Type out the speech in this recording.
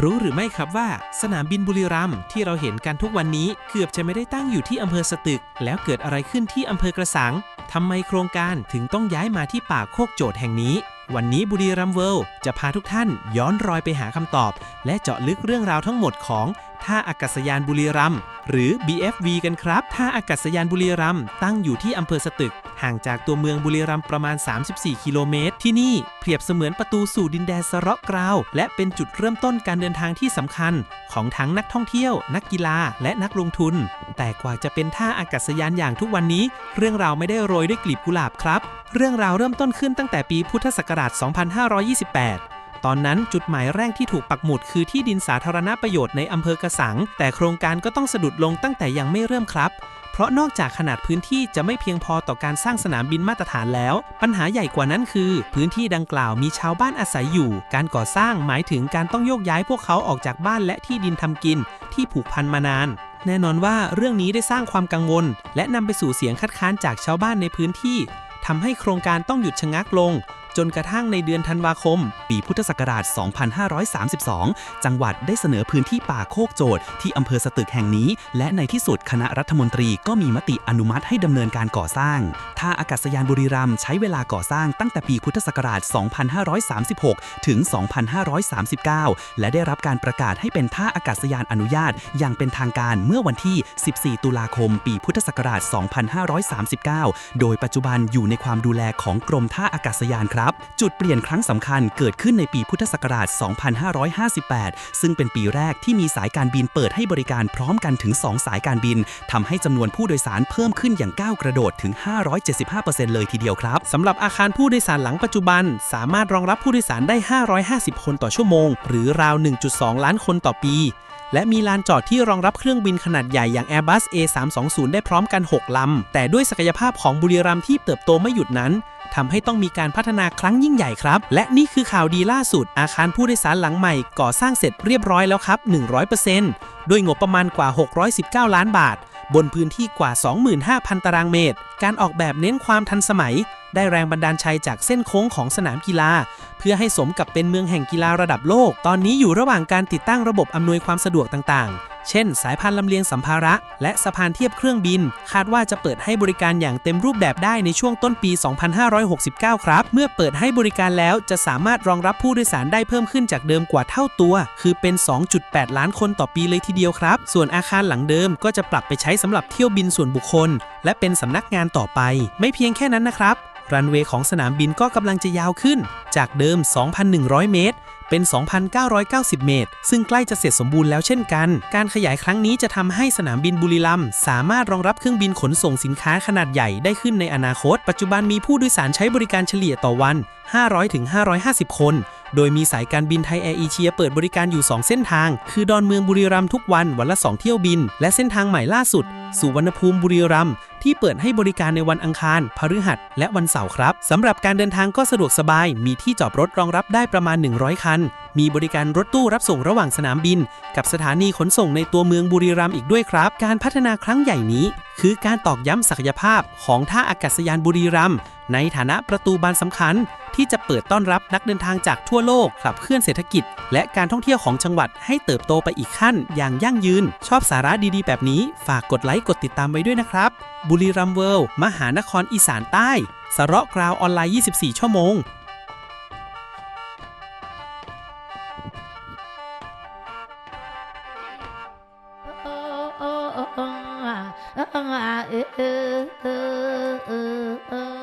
รู้หรือไม่ครับว่าสนามบินบุรีรัมย์ที่เราเห็นกันทุกวันนี้เกือบจะไม่ได้ตั้งอยู่ที่อำเภอสตึก แล้วเกิดอะไรขึ้นที่อำเภอกระสังทำไมโครงการถึงต้องย้ายมาที่ป่าโคกโจทย์แห่งนี้ วันนี้บุรีรัมย์เวิลด์จะพาทุกท่านย้อนรอยไปหาคำตอบ และเจาะลึกเรื่องราวทั้งหมดของท่าอากาศยานบุรีรัมย์หรือ BFV กันครับท่าอากาศยานบุรีรัมย์ตั้งอยู่ที่อำเภอสตึก ห่างจากตัวเมืองบุรีรัมย์ประมาณ 34 กิโลเมตร ที่นี่เปรียบเสมือนประตูสู่ดินแดนสะระกราว และเป็นจุดเริ่มต้นการเดินทางที่สำคัญ ของทั้งนักท่องเที่ยว นักกีฬา และนักลงทุน แต่กว่าจะเป็นท่าอากาศยานอย่างทุกวันนี้ เรื่องราวไม่ได้โรยด้วยกลีบกุหลาบครับ เรื่องราวเริ่มต้นขึ้นตั้งแต่ปีพุทธศักราช 2528ตอนนั้นจุดหมายแรกที่ถูกปักหมุดคือที่ดินสาธารณประโยชน์ในอำเภอกระสัง แต่โครงการก็ต้องสะดุดลงตั้งแต่ยังไม่เริ่มครับ เพราะนอกจากขนาดพื้นที่จะไม่เพียงพอต่อการสร้างสนามบินมาตรฐานแล้ว ปัญหาใหญ่กว่านั้นคือ พื้นที่ดังกล่าวมีชาวบ้านอาศัยอยู่ การก่อสร้างหมายถึงการต้องโยกย้ายพวกเขาออกจากบ้านและที่ดินทำกิน ที่ผูกพันมานาน แน่นอนว่าเรื่องนี้ได้สร้างความกังวล และนำไปสู่เสียงคัดค้านจากชาวบ้านในพื้นที่ทำให้โครงการต้องหยุดชะงักลงจนกระทั่งในเดือนธันวาคม ปีพุทธศักราช 2532 จังหวัดได้เสนอพื้นที่ป่าโคกโจทย์ที่อำเภอสตึกแห่งนี้ และในที่สุดคณะรัฐมนตรีก็มีมติอนุมัติให้ดำเนินการก่อสร้าง ท่าอากาศยานบุรีรัมย์ใช้เวลาก่อสร้างตั้งแต่ปีพุทธศักราช 2536 ถึง 2539 และได้รับการประกาศให้เป็นท่าอากาศยานอนุญาต อย่างเป็นทางการเมื่อวันที่ 14 ตุลาคม ปีพุทธศักราช 2539 โดยปัจจุบันอยู่ในความดูแลของกรมท่าอากาศยานครับจุดเปลี่ยนครั้งสำคัญเกิดขึ้นในปีพุทธศักราช 2558 ซึ่งเป็นปีแรกที่มีสายการบินเปิดให้บริการพร้อมกันถึง 2 สายการบินทำให้จำนวนผู้โดยสารเพิ่มขึ้นอย่างก้าวกระโดดถึง 575%เลยทีเดียวครับสำหรับอาคารผู้โดยสารหลังปัจจุบัน สามารถรองรับผู้โดยสารได้ 550 คนต่อชั่วโมง หรือราว 1.2 ล้านคนต่อปี และมีลานจอดที่รองรับเครื่องบินขนาดใหญ่อย่าง Airbus A320 ได้พร้อมกัน 6 ลำ แต่ด้วยศักยภาพของบุรีรัมย์ที่เติบโตไม่หยุดนั้น ทำให้ต้องมีการพัฒนาครั้งยิ่งใหญ่ครับ และนี่คือข่าวดีล่าสุด อาคารผู้โดยสารหลังใหม่ก่อสร้างเสร็จเรียบร้อยแล้วครับ 100%ด้วยงบประมาณกว่า 619 ล้านบาท บนพื้นที่กว่า 25,000 ตารางเมตร การออกแบบเน้นความทันสมัย ได้แรงบันดาลใจจากเส้นโค้งของสนามกีฬา เพื่อให้สมกับเป็นเมืองแห่งกีฬาระดับโลก ตอนนี้อยู่ระหว่างการติดตั้งระบบอำนวยความสะดวกต่างๆ เช่น สายพานลำเลียงสัมภาระ และสะพานเทียบเครื่องบิน คาดว่าจะเปิดให้บริการอย่างเต็มรูปแบบได้ในช่วงต้นปี 2569 ครับ เมื่อเปิดให้บริการแล้วจะสามารถรองรับผู้โดยสารได้เพิ่มขึ้นจากเดิมกว่าเท่าตัว คือเป็น 2.8 ล้านคนต่อปีเลยทีเดียวครับ ส่วนอาคารหลังเดิมก็จะปรับไปใช้สำหรับเที่ยวบินส่วนบุคคล และเป็นสำนักงานต่อไป ไม่เพียงแค่นั้นนะครับรันเวย์ของสนามบินก็กำลังจะยาวขึ้น จากเดิม 2,100 เมตร เป็น 2,990 เมตร ซึ่งใกล้จะเสร็จสมบูรณ์แล้วเช่นกัน การขยายครั้งนี้จะทำให้สนามบินบุรีรัมย์สามารถรองรับเครื่องบินขนส่งสินค้าขนาดใหญ่ได้ขึ้นในอนาคต ปัจจุบันมีผู้โดยสารใช้บริการเฉลี่ยต่อวัน 500-550 คนโดยมีสายการบินไทยแอร์เอเชียเปิดบริการอยู่ 2 เส้นทาง คือดอนเมืองบุรีรัมย์ทุกวันวันละ 2 เที่ยวบิน และเส้นทางใหม่ล่าสุด สุวรรณภูมิบุรีรัมย์ ที่เปิดให้บริการในวันอังคาร พฤหัส และวันเสาร์ครับสำหรับการเดินทางก็สะดวกสบาย มีที่จอดรถรองรับได้ประมาณ 100 คัน มีบริการรถตู้รับส่งระหว่างสนามบิน กับสถานีขนส่งในตัวเมืองบุรีรัมย์อีกด้วยครับ การพัฒนาครั้งใหญ่นี้ คือการตอกย้ำศักยภาพของท่าอากาศยานบุรีรัมย์ในฐานะประตูบานสำคัญ ที่จะเปิดต้อนรับนักเดินทางจากทั่วโลกขับเคลื่อนเศรษฐกิจ และการท่องเที่ยวของจังหวัดให้เติบโตไปอีกขั้น อย่างยั่งยืน ชอบสาระดีๆ แบบนี้ ฝากกดไลค์กดติดตามไว้ด้วยนะครับ บุรีรัมย์เวิลด์มหานครอีสานใต้ สระกราวออนไลน์ 24 ชั่วโมงเออเออเออเออเออเออเออ